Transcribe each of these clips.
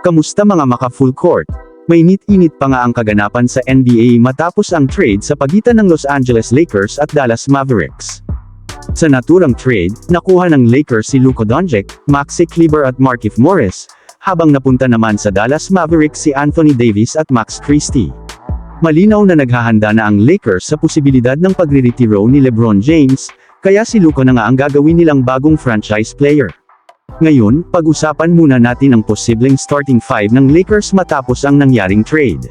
Kamusta mga maka full court? Mainit-init pa nga ang kaganapan sa NBA matapos ang trade sa pagitan ng Los Angeles Lakers at Dallas Mavericks. Sa naturang trade, nakuha ng Lakers si Luka Doncic, Maxi Kleber at Markieff Morris, habang napunta naman sa Dallas Mavericks si Anthony Davis at Max Christie. Malinaw na naghahanda na ang Lakers sa posibilidad ng pagre-retiro ni LeBron James, kaya si Luka na nga ang gagawin nilang bagong franchise player. Ngayon, pag-usapan muna natin ang posibleng starting five ng Lakers matapos ang nangyaring trade.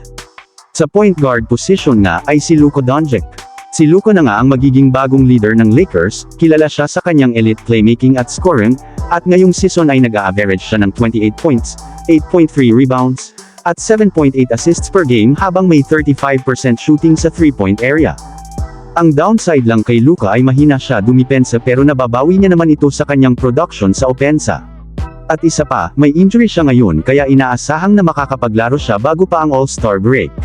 Sa point guard position nga ay si Luka Doncic. Si Luka na nga ang magiging bagong leader ng Lakers, kilala siya sa kanyang elite playmaking at scoring, at ngayong season ay nag-a-average siya ng 28 points, 8.3 rebounds, at 7.8 assists per game habang may 35% shooting sa 3-point area. Ang downside lang kay Luka ay mahina siya dumipensa pero nababawi niya naman ito sa kanyang production sa opensa. At isa pa, may injury siya ngayon kaya inaasahang na makakapaglaro siya bago pa ang All-Star break.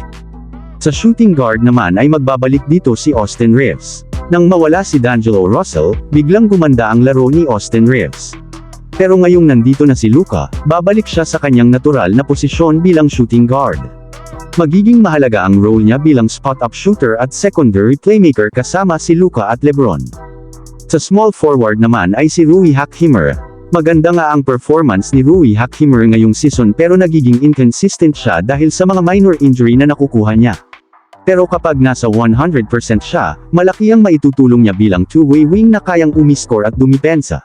Sa shooting guard naman ay magbabalik dito si Austin Reeves. Nang mawala si D'Angelo Russell, biglang gumanda ang laro ni Austin Reeves. Pero ngayong nandito na si Luka, babalik siya sa kanyang natural na posisyon bilang shooting guard. Magiging mahalaga ang role niya bilang spot-up shooter at secondary playmaker kasama si Luka at Lebron. Sa small forward naman ay si Rui Hakhimura. Maganda nga ang performance ni Rui Hakhimura ngayong season pero nagiging inconsistent siya dahil sa mga minor injury na nakukuha niya. Pero kapag nasa 100% siya, malaki ang maitutulong niya bilang two-way wing na kayang umiscore at dumipensa.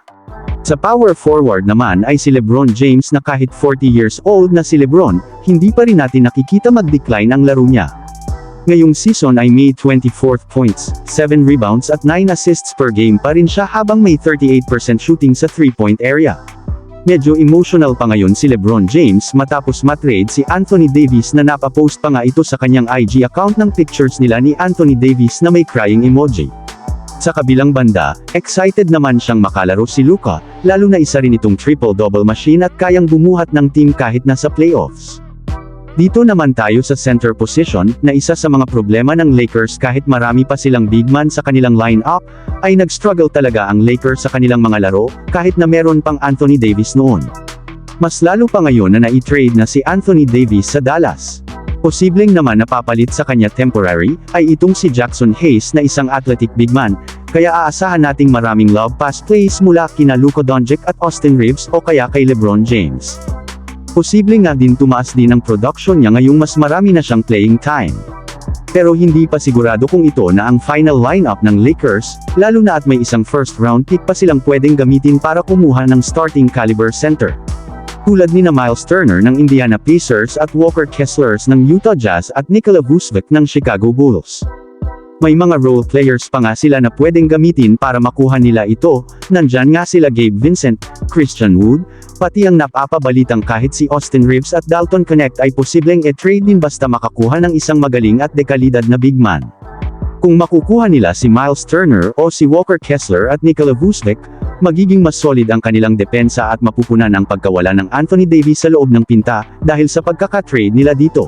Sa power forward naman ay si Lebron James na kahit 40 years old na si Lebron, hindi pa rin natin nakikita mag-decline ang laro niya. Ngayong season ay may 24 points, 7 rebounds at 9 assists per game pa rin siya habang may 38% shooting sa 3-point area. Medyo emotional pa ngayon si Lebron James matapos matrade si Anthony Davis na napapost pa nga ito sa kanyang IG account ng pictures nila ni Anthony Davis na may crying emoji. Sa kabilang banda, excited naman siyang makalaro si Luka, lalo na isa rin itong triple-double machine at kayang bumuhat ng team kahit nasa playoffs. Dito naman tayo sa center position, na isa sa mga problema ng Lakers kahit marami pa silang big man sa kanilang lineup, ay nag-struggle talaga ang Lakers sa kanilang mga laro, kahit na meron pang Anthony Davis noon. Mas lalo pa ngayon na nai-trade na si Anthony Davis sa Dallas. Posibleng naman napapalit sa kanya temporary, ay itong si Jackson Hayes na isang athletic big man, kaya aasahan nating maraming love pass plays mula kina Luka Doncic at Austin Reeves o kaya kay LeBron James. Posible nga din tumaas din ang production niya ngayong mas marami na siyang playing time. Pero hindi pa sigurado kung ito na ang final lineup ng Lakers, lalo na at may isang first round pick pa silang pwedeng gamitin para kumuha ng starting caliber center. Tulad ni na Miles Turner ng Indiana Pacers at Walker Kesslers ng Utah Jazz at Nikola Vucevic ng Chicago Bulls. May mga role players pa nga sila na pwedeng gamitin para makuha nila ito, nandyan nga sila Gabe Vincent, Christian Wood, pati ang napapabalitang kahit si Austin Reeves at Dalton Connect ay posibleng e-trade din basta makakuha ng isang magaling at dekalidad na big man. Kung makukuha nila si Miles Turner o si Walker Kessler at Nikola Vucevic, magiging mas solid ang kanilang depensa at mapupunan ang pagkawala ng Anthony Davis sa loob ng pinta, dahil sa pagkakatrade nila dito.